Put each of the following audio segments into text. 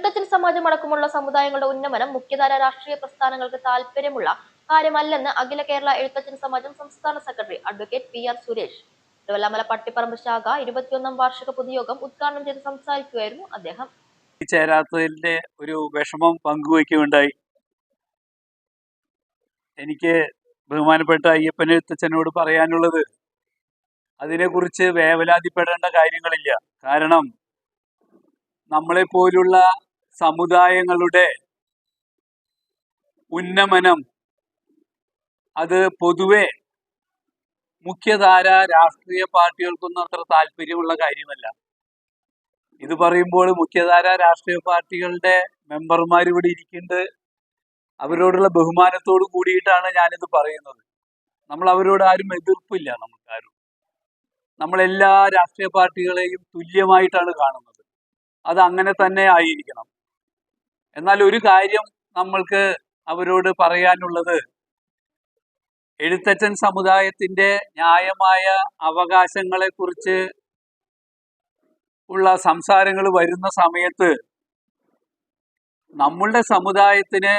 എഴുത്തച്ഛൻ സമാജം അടക്കമുള്ള സമുദായങ്ങളുടെ ഉന്നമനം മുഖ്യധാര രാഷ്ട്രീയ പ്രസ്ഥാനങ്ങൾക്ക് താല്പര്യമുള്ള കാര്യമല്ലെന്ന് അഖില കേരള എഴുത്തച്ഛൻ സമാജം സംസ്ഥാന secretary advocate P R Suresh. Thiruvallamala Pattipparambu ശാഖ ഇരുപത്തിയൊന്നാം വാർഷിക പൊതുയോഗം ഉദ്ഘാടനം ചെയ്ത് സംസാരിക്കുകയായിരുന്നു അദ്ദേഹം. ചേരാത്തതിന്റെ ഒരു വിഷമം പങ്കുവയ്ക്കുകയുണ്ടായി. എനിക്ക് ബഹുമാനപ്പെട്ട അയ്യപ്പൻ എഴുത്തച്ഛനോട് പറയാനുള്ളത് അതിനെക്കുറിച്ച് വേവലാതിപ്പെടേണ്ട കാര്യങ്ങളില്ല. കാരണം നമ്മളെ പോലുള്ള സമുദായങ്ങളുടെ ഉന്നമനം. അത് പൊതുവെ മുഖ്യധാര രാഷ്ട്രീയ പാർട്ടികൾക്കൊന്നും അത്ര താല്പര്യമുള്ള കാര്യമല്ല. ഇത് പറയുമ്പോൾ മുഖ്യധാര രാഷ്ട്രീയ പാർട്ടികളുടെ മെമ്പർമാർ ഇവിടെ ഇരിക്കുന്നുണ്ട്. അവരോടുള്ള ബഹുമാനത്തോട് കൂടിയിട്ടാണ് ഞാനിത് പറയുന്നത്. നമ്മൾ അവരോട് ആരും എതിർപ്പില്ല നമുക്കാരും. നമ്മൾ എല്ലാ രാഷ്ട്രീയ പാർട്ടികളെയും തുല്യമായിട്ടാണ് കാണുന്നത്. അത് അങ്ങനെ തന്നെ ആയിരിക്കണം. എന്നാൽ ഒരു കാര്യം നമ്മൾക്ക് അവരോട് പറയാനുള്ളത്. എഴുത്തച്ഛൻ സമുദായത്തിന്റെ ന്യായമായ അവകാശങ്ങളെ കുറിച്ച് ഉള്ള സംസാരങ്ങൾ വരുന്ന സമയത്ത് നമ്മളുടെ സമുദായത്തിന്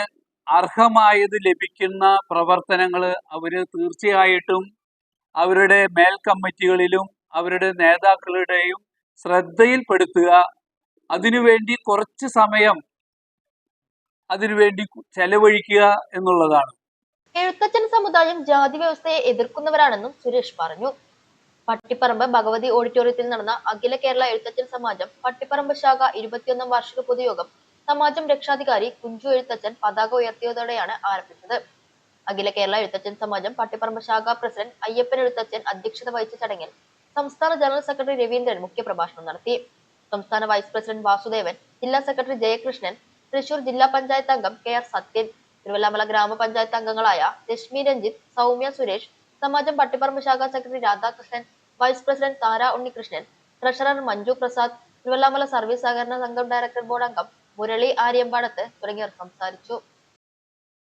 അർഹമായത് ലഭിക്കുന്ന പ്രവർത്തനങ്ങൾ അവർ തീർച്ചയായിട്ടും അവരുടെ മേൽ കമ്മിറ്റികളിലും അവരുടെ നേതാക്കളുടെയും ശ്രദ്ധയിൽപ്പെടുത്തുക. അതിനുവേണ്ടി കുറച്ച് സമയം അതിനുവേണ്ടി ചെലവഴിക്കുക എന്നുള്ളതാണ്. എഴുത്തച്ഛൻ സമുദായം ജാതി വ്യവസ്ഥയെ എതിർക്കുന്നവരാണെന്നും സുരേഷ് പറഞ്ഞു. പട്ടിപ്പറമ്പ് ഭഗവതി ഓഡിറ്റോറിയത്തിൽ നടന്ന അഖില കേരള എഴുത്തച്ഛൻ സമാജം പട്ടിപ്പറമ്പ് ശാഖ ഇരുപത്തിയൊന്നാം വാർഷിക പൊതുയോഗം സമാജം രക്ഷാധികാരി കുഞ്ചു എഴുത്തച്ഛൻ പതാക ഉയർത്തിയതോടെയാണ് ആരംഭിച്ചത്. അഖില കേരള എഴുത്തച്ഛൻ സമാജം പട്ടിപ്പറമ്പ് ശാഖ പ്രസിഡന്റ് അയ്യപ്പൻ എഴുത്തച്ഛൻ അധ്യക്ഷത വഹിച്ച ചടങ്ങിൽ സംസ്ഥാന ജനറൽ സെക്രട്ടറി രവീന്ദ്രൻ മുഖ്യപ്രഭാഷണം നടത്തി. സംസ്ഥാന വൈസ് പ്രസിഡന്റ് വാസുദേവൻ ജില്ലാ സെക്രട്ടറി ജയകൃഷ്ണൻ തൃശൂർ ജില്ലാ പഞ്ചായത്ത് അംഗം കെ ആർ സത്യൻ തിരുവല്ലാമല ഗ്രാമപഞ്ചായത്ത് അംഗങ്ങളായ രശ്മി രഞ്ജിത്ത് സൗമ്യ സുരേഷ് സമാജം പട്ടിപ്പറമ്പ് ശാഖ secretary Radhakrishnan vice president Thara Unnikrishnan treasurer Manju Prasad Thiruvallamala service സഹകരണ സംഘം ഡയറക്ടർ ബോർഡ് അംഗം മുരളി ആര്യമ്പാടത്ത് തുടങ്ങിയവർ സംസാരിച്ചു.